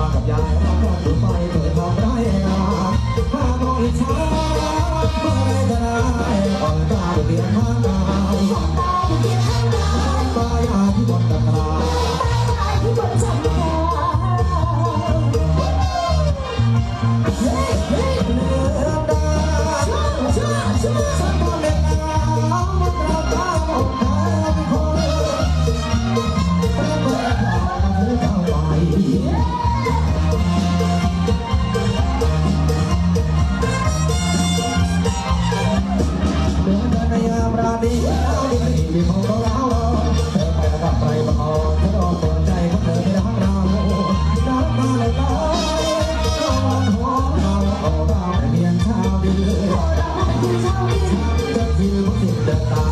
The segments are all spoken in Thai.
ากับยายเาก่อนรถไฟเปิด the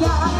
la